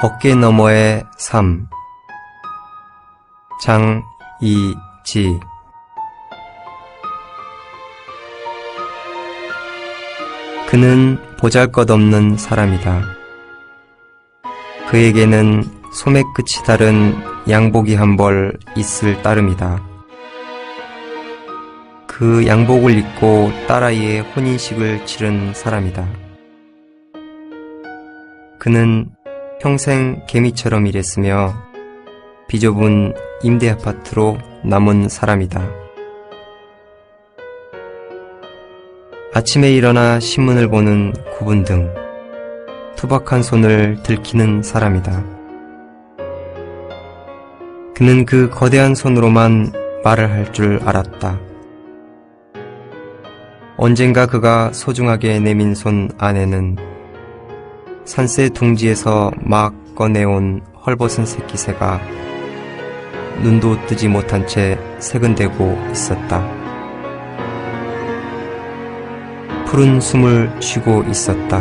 어깨 너머의 삶 장이지 그는 보잘것없는 사람이다. 그에게는 소매 끝이 다른 양복이 한 벌 있을 따름이다. 그 양복을 입고 딸아이의 혼인식을 치른 사람이다. 그는 평생 개미처럼 일했으며 비좁은 임대 아파트로 남은 사람이다. 아침에 일어나 신문을 보는 구분 등 투박한 손을 들키는 사람이다. 그는 그 거대한 손으로만 말을 할 줄 알았다. 언젠가 그가 소중하게 내민 손 안에는 산새 둥지에서 막 꺼내온 헐벗은 새끼새가 눈도 뜨지 못한 채 세근대고 있었다. 푸른 숨을 쉬고 있었다.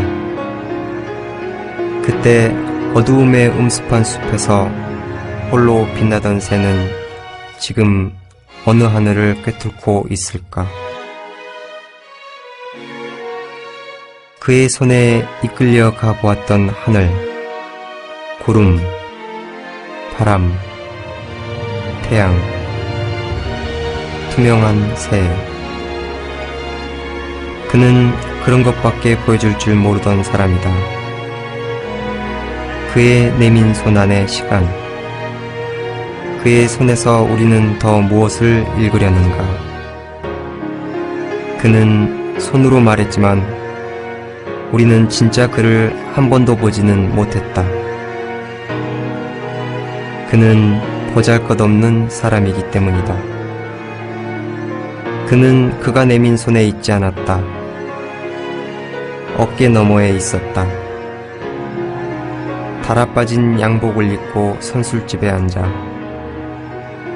그때 어두움의 음습한 숲에서 홀로 빛나던 새는 지금 어느 하늘을 꿰뚫고 있을까? 그의 손에 이끌려 가보았던 하늘, 구름, 바람, 태양, 투명한 새. 그는 그런 것밖에 보여줄 줄 모르던 사람이다. 그의 내민 손 안의 시간. 그의 손에서 우리는 더 무엇을 읽으려는가? 그는 손으로 말했지만 우리는 진짜 그를 한 번도 보지는 못했다. 그는 보잘 것 없는 사람이기 때문이다. 그는 그가 내민 손에 있지 않았다. 어깨 너머에 있었다. 달아빠진 양복을 입고 선술집에 앉아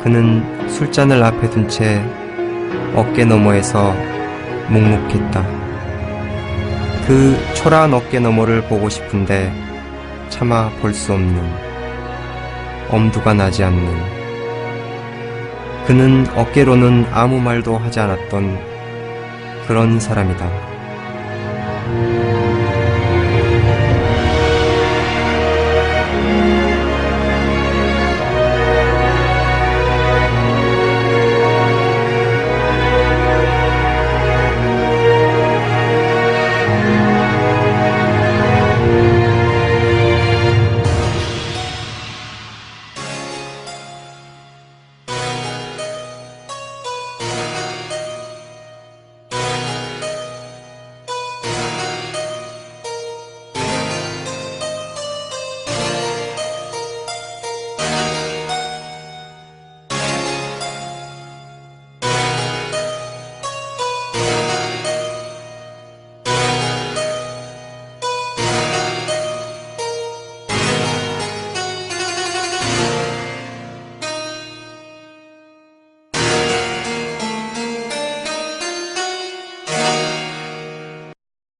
그는 술잔을 앞에 둔 채 어깨 너머에서 묵묵했다. 그 초라한 어깨 너머를 보고 싶은데 차마 볼 수 없는 엄두가 나지 않는 그는 어깨로는 아무 말도 하지 않았던 그런 사람이다.